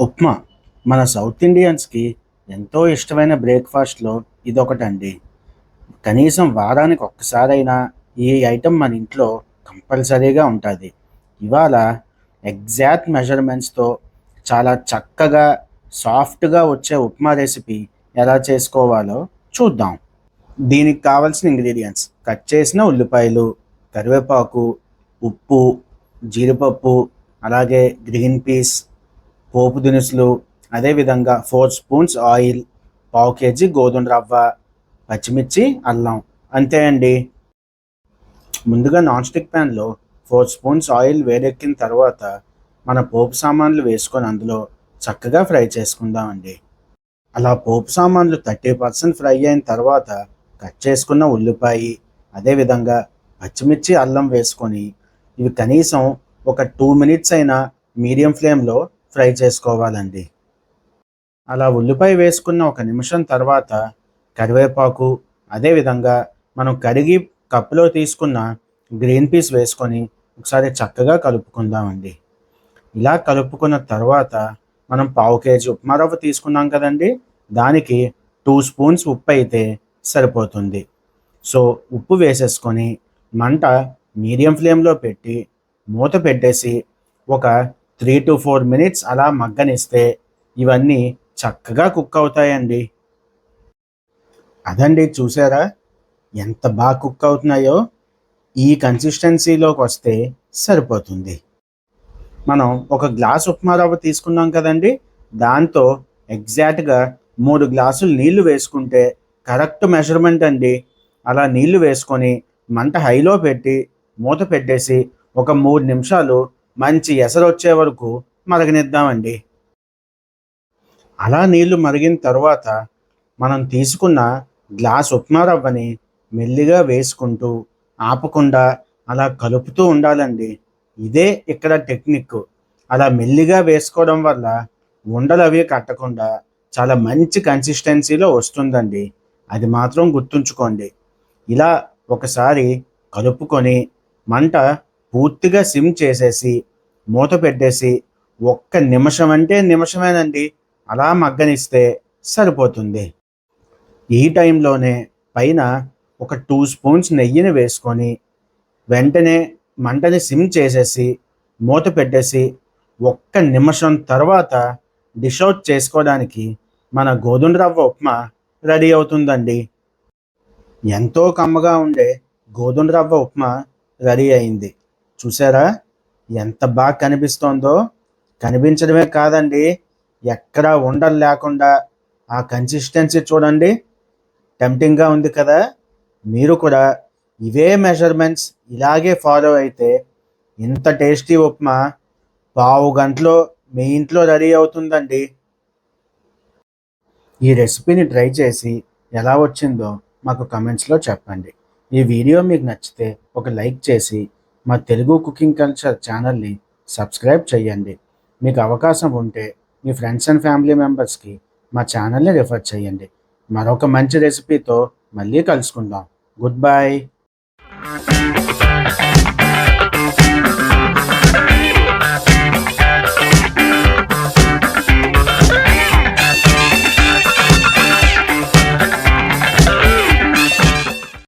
ఉప్మా. మన సౌత్ ఇండియన్స్కి ఎంతో ఇష్టమైన బ్రేక్ఫాస్ట్లో ఇదొకటండి. కనీసం వారానికి ఒక్కసారైనా ఈ ఐటెం మన ఇంట్లో కంపల్సరీగా ఉంటుంది. ఇవాళ ఎగ్జాక్ట్ మెజర్మెంట్స్తో చాలా చక్కగా సాఫ్ట్గా వచ్చే ఉప్మా రెసిపీ ఎలా చేసుకోవాలో చూద్దాం. దీనికి కావాల్సిన ఇంగ్రీడియంట్స్. కట్ చేసిన ఉల్లిపాయలు కరివేపాకు ఉప్పు జీడిపప్పు అలాగే గ్రీన్ పీస్ పోపు దినుసులు అదేవిధంగా ఫోర్ స్పూన్స్ ఆయిల్ పావు కేజీ గోధుమ రవ్వ పచ్చిమిర్చి అల్లం. అంతే అండి. ముందుగా నాన్ స్టిక్ ప్యాన్లో ఫోర్ స్పూన్స్ ఆయిల్ వేడెక్కిన తర్వాత మన పోపు సామాన్లు వేసుకొని అందులో చక్కగా ఫ్రై చేసుకుందామండి. అలా పోపు సామాన్లు థర్టీ పర్సెంట్ ఫ్రై అయిన తర్వాత కట్ చేసుకున్న ఉల్లిపాయ అదేవిధంగా పచ్చిమిర్చి అల్లం వేసుకొని ఇవి కనీసం ఒక టూ మినిట్స్ అయినా మీడియం ఫ్లేమ్లో ఫ్రై చేసుకోవాలండి. అలా ఉల్లిపాయ వేసుకున్న ఒక నిమిషం తర్వాత కరివేపాకు అదేవిధంగా మనం కరిగి కప్పులో తీసుకున్న గ్రీన్ పీస్ వేసుకొని ఒకసారి చక్కగా కలుపుకుందామండి. ఇలా కలుపుకున్న తర్వాత మనం పావు కేజీ ఉప్మా రవ్వ తీసుకున్నాం కదండి. దానికి టూ స్పూన్స్ ఉప్పు అయితే సరిపోతుంది. సో ఉప్పు వేసేసుకొని మంట మీడియం ఫ్లేమ్లో పెట్టి మూత పెట్టేసి ఒక త్రీ టు ఫోర్ మినిట్స్ అలా మగ్గనిస్తే ఇవన్నీ చక్కగా కుక్ అవుతాయండి. అదండి చూసారా? ఎంత బాగా కుక్ అవుతున్నాయో? ఈ కన్సిస్టెన్సీలోకి వస్తే సరిపోతుంది. మనం ఒక గ్లాస్ ఉప్మా రవ్వ తీసుకున్నాం కదండి. దాంతో ఎగ్జాక్ట్గా మూడు గ్లాసులు నీళ్ళు వేసుకుంటే కరెక్ట్ మెజర్మెంట్ అండి. అలా నీళ్ళు వేసుకొని మంట హైలో పెట్టి మూత పెట్టేసి ఒక మూడు నిమిషాలు మంచి ఎసరు వచ్చే వరకు మరగనిద్దామండి. అలా నీళ్ళు మరిగిన తర్వాత మనం తీసుకున్న గ్లాస్ ఉప్మా రవ్వని మెల్లిగా వేసుకుంటూ ఆపకుండా అలా కలుపుతూ ఉండాలండి. ఇదే ఇక్కడ టెక్నిక్. అలా మెల్లిగా వేసుకోవడం వల్ల ఉండలు అవి కట్టకుండా చాలా మంచి కన్సిస్టెన్సీలో వస్తుందండి. అది మాత్రం గుర్తుంచుకోండి. ఇలా ఒకసారి కలుపుకొని మంట పూర్తిగా సిమ్ చేసేసి మూత పెట్టేసి ఒక్క నిమిషం అంటే నిమిషమేనండి. అలా మగ్గనిస్తే సరిపోతుంది. ఈ టైంలోనే పైన ఒక టూ స్పూన్స్ నెయ్యిని వేసుకొని వెంటనే మంటని సిమ్ చేసేసి మూత పెట్టేసి ఒక్క నిమిషం తర్వాత డిష్ అవుట్ చేసుకోవడానికి మన గోధుమ రవ్వ ఉప్మా రెడీ అవుతుందండి. ఎంతో కమ్మగా ఉండే గోధుమ రవ్వ ఉప్మా రెడీ అయింది. చూసారా? ఎంత బాగా కనిపిస్తోందో కనిపించడమే కాదండి. ఎక్కడా ఉండలు లేకుండా ఆ కన్సిస్టెన్సీ చూడండి. టెంప్టింగ్గా ఉంది కదా. మీరు కూడా ఇవే మెజర్మెంట్స్ ఇలాగే ఫాలో అయితే ఇంత టేస్టీ ఉప్మా పావు గంటలో మీ ఇంట్లో రెడీ అవుతుందండి. ఈ రెసిపీని ట్రై చేసి ఎలా వచ్చిందో మాకు కమెంట్స్లో చెప్పండి. ఈ వీడియో మీకు నచ్చితే ఒక లైక్ చేసి మా తెలుగు కుకింగ్ కల్చర్ ఛానల్ని సబ్స్క్రైబ్ చేయండి. మీకు అవకాశం ఉంటే మీ ఫ్రెండ్స్ అండ్ ఫ్యామిలీ మెంబర్స్కి మా ఛానల్ని రిఫర్ చేయండి. మరొక మంచి రెసిపీతో మళ్ళీ కలుసుకుందాం. Good bye